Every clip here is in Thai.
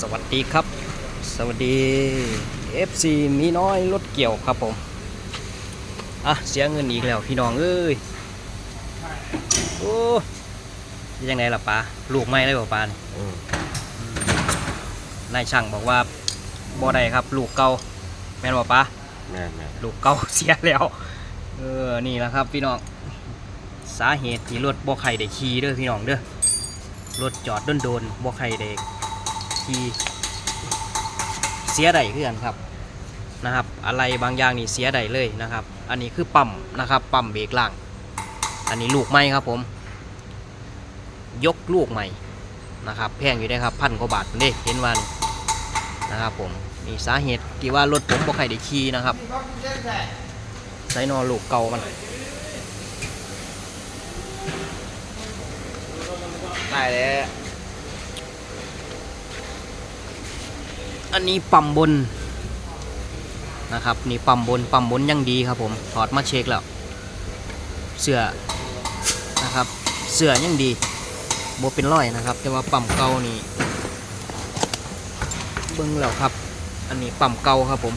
สวัสดีครับ สวัสดี FC มีน้อยรถเกี่ยวครับผม อะ เสียเงินอีกแล้วพี่น้องเอ้ย โอ้ยังไงล่ะป้าลูกไม่ได้ป่ะป้านี่นายช่างบอกว่าบ่ได้ครับ ลูกเก่าแม่นบ่ป้าแม่นแม่นลูกเก่าเสียแล้ว เออ นี่แหละครับ พี่น้อง สาเหตุที่รถบ่ใครได้ขี่เด้อพี่น้องเด้อรถจอดโดนๆบ่ใครได้ ขี่เสียได้คือนครับนะครับ อะไรบางอย่างนี่เสียได้เลยนะครับ อันนี้คือปั๊มนะครับปั๊มเบรกล่าง อันนี้ลูกใหม่ครับผม ยกลูกใหม่นะครับแพงอยู่ได้ครับพันกว่าบาทเด้เห็นว่านี่นะครับผมนี่สาเหตุที่ว่ารถผมบ่ใครได้ขี่นะครับใส่นอลูกเก่ามันได้แล้ว อันนี้ปั๊มบนนะครับนี่ปั๊มบนปั๊มบนยังดีครับผมถอดมาเช็คแล้วเสื้อนะครับเสื้อยังดีโบเป็นร้อยนะครับ แต่ว่าปั๊มเก่านี่เบิ้งแล้วครับ อันนี้ปั๊มเก่าครับผม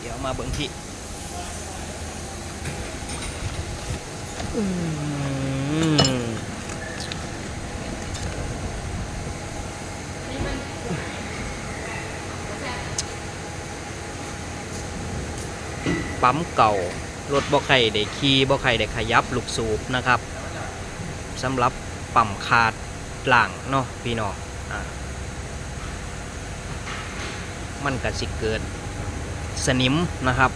เดี๋ยวมาเบิ้งที่ อืม ปั๊มเก่ารถบ่ไข่ได้ขี่บ่ไข่ได้ขยับลูกสูบนะครับสำหรับปั๊มขาดหลังเนาะพี่น้องอมันก็สิเกิดสนิมนะครับ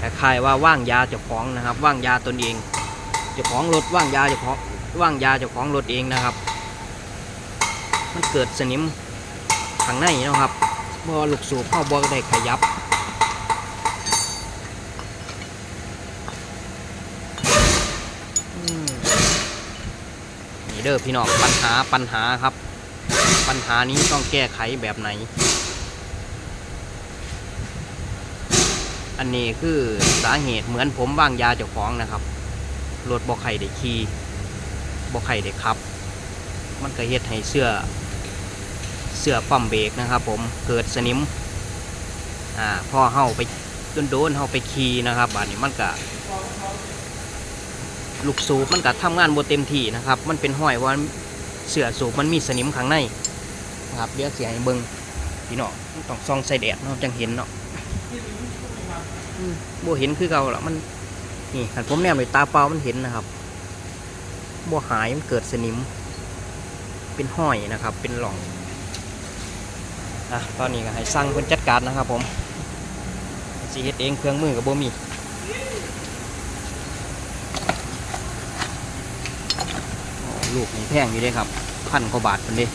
คล้ายๆว่าว่างยาเจ้าของนะครับ ว่างยาตนเอง เจ้าของรถว่างยาเจ้าของว่างยาเจ้าของรถเองนะครับ มันเกิดสนิมข้างในเนะครับบอลูกสูบเข้าบอได้ขยับนี่เด้อพี่น้องปัญหาปัญหาครับ ปัญหานี้ต้องแก้ไขแบบไหน อันนี้คือสาเหตุเหมือนผมว่างยาเจ้าของนะครับ รถบ่อไข่ได้ขี่บ่อไข่ได้ขับ มันก็เฮ็ดให้เสื้อเสื้อปั๊มเบรกนะครับ ผมเกิดสนิมอ่าพอเฮาไปโดนๆเฮาไปขี่นะครับอันนี้มันก็ลูกสูบมันก็ทำงานบ่เต็มที่นะครับ มันเป็นห้อยว่าเสื้อสูบมันมีสนิมข้างในนะครับเดี๋ยวสิให้เบิ่งพี่น้องต้องส่องใส่แดดเนาะจังเห็นเนาะบ่เห็นคือเก่าละมัน นี่ขันผมแนมด้วยตาเปล่ามันเห็นนะครับบ่หายมันเกิดสนิม เป็นห้อยนะครับ เป็นหล่องอะตอนนี้ก็ให้สั่งเพิ่นจัดการนะครับ ผมสิเฮ็ดเองเครื่องมือกับบ่มีลูกนี่แพงอยู่เด้ครับพันกว่าบาทเพิ่นเด้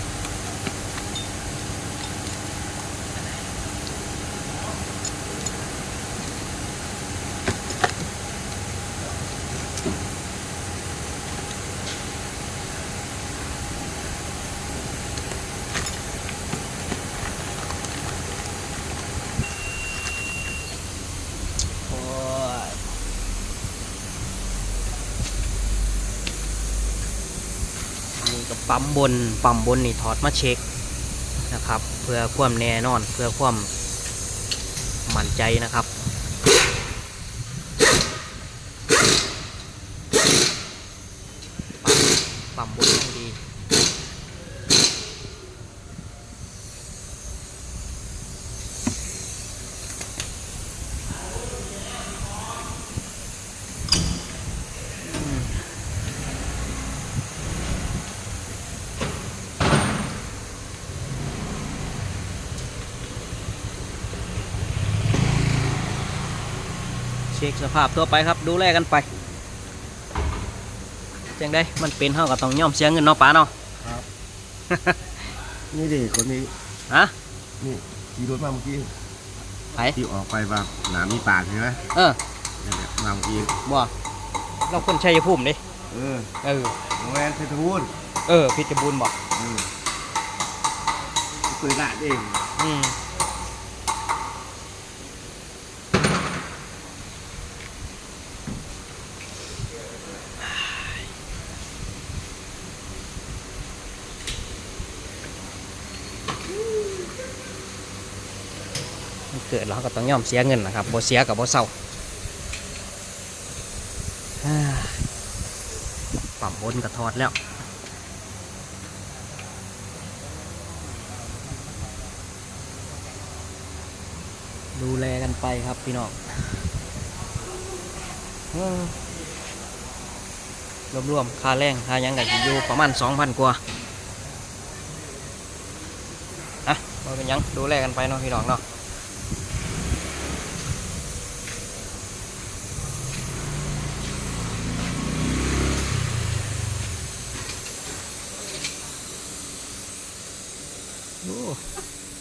ปั๊มบนปั๊มบนนี่ถอดมาเช็คนะครับ เพื่อความแน่นอนเพื่อความมั่นใจนะครับ เช็คสภาพทั่วไปครับดูแลกันไปจังได้มันเป็นเท่ากับต้องย่อมเสียเงินเนาะป๋าเนาะนี่ดิคนนี้ฮะนี่ขี่รถมาเมื่อกี้ไผที่ออกไปว่าหนามีปากใช่ไหมเออนี่นแหละมาเมื่อกี้บ่เราคนชัยภูมิเด้เออเออโรงแรมเพชรบูรณ์เออพิจิบูรณ์บอกเออปืนละเองอืม กิดเราก็ต้องยอมเสียเงินนะครับบ่เสียกับบ่เศร้าอ่าปั๊มบนก็ถอดแล้วดูแลกันไปครับพี่น้องรวมๆ ค่าแรงค่ายังก็สิอยู่ประมาณ 2,000 กว่า อะบ่เป็นยัง ดูแลกันไปเนาะพี่น้องเนาะโอ้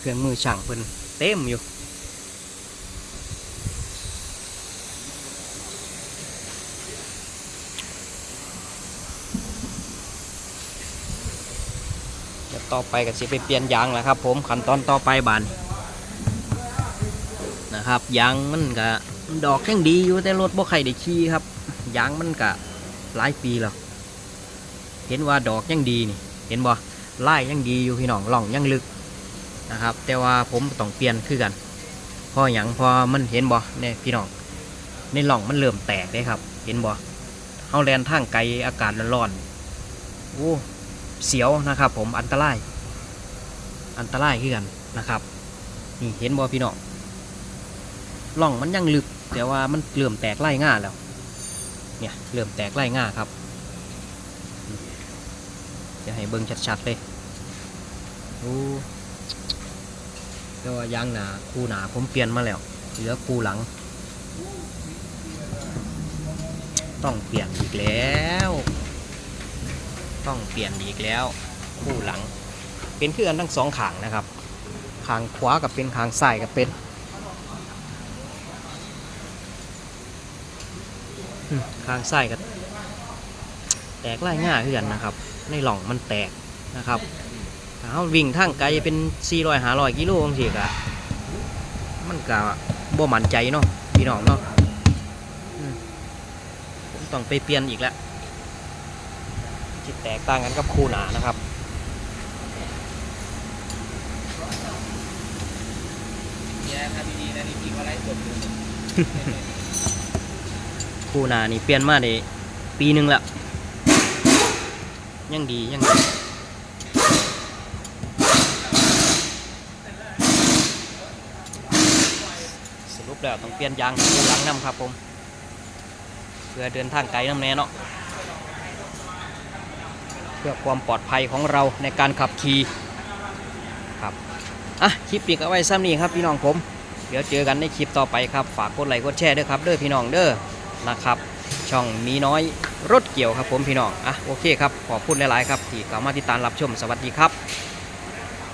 เครื่องมือช่างเพิ่นเต็มอยู่ต่อไปก็สิไปเปลี่ยนยางแหละครับ ผมขั้นตอนต่อไปบานนะครับยางมันก็ดอกยังดีอยู่แต่รถบ่ใครได้ขี่ครับยางมันก็หลายปีแล้วเห็นว่าดอกยังดีนี่ เห็นบ่ไลายยังดีอยู่พี่น้องล่องยังลึก นะครับ แต่ว่าผมต้องเปลี่ยนคือกันพออย่างพอมันเห็นบ่เนี่ยพี่น้องในหล่องมันเริ่มแตกเลยครับ เห็นบ่เฮาแลนทางไกลอากาศร้อนโอ้เสียวนะครับ ผมอันตราย อันตรายขึ้นกันนะครับนี่เห็นบอพี่น้องล่องมันยังลึก แต่ว่ามันเริ่มแตกไล่ง่าแล้ว เนี่ยเริ่มแตกไล่ง่าครับจะให้เบิ้งชัดๆเลยโอ้ แต่ว่ายางหนาคู่หนาผมเปลี่ยนมาแล้วเหลือคู่หลัง ต้องเปลี่ยนอีกแล้ว ต้องเปลี่ยนอีกแล้ว คู่หลัง เป็นคือกันทั้งสองขางนะครับขางขวากับเป็นขางซ้ายกับเป็นขางซ้ายกับแตกไล่ง่ายคือนนะครับ ในหล่องมันแตกนะครับ เราวิ่งทางไกลเป็น400 500กิโลบางทีก็มันก็บ่มั่นใจเนาะพี่น้องเนาะผมต้องไปเปลี่ยนอีกแล้วจิตแตกต่างกันกับคู่หนานะครับคู่หนานี่เปลี่ยนมาได้ปีหนึ่งแล้วยังดียังดี รุปแล้วต้องเปลี่ยนยางคู่หลังน้ำครับผมเพื่อเดินทางไกลน้ำแน่เนาะเพื่อความปลอดภัยของเราในการขับขี่ครับอะคลิปนี้ก็เอาไว้ซ้ำนี้ครับพี่น้องผม เดี๋ยวเจอกันในคลิปต่อไปครับ ฝากกดไลค์กดแชร์ด้วยครับเด้อพี่น้องเด้อนะครับ ช่องมีน้อยรถเกี่ยวครับผมพี่น้องอะโอเคครับขอบคุณหลายๆครับที่เข้ามาติดตามรับชมสวัสดีครับ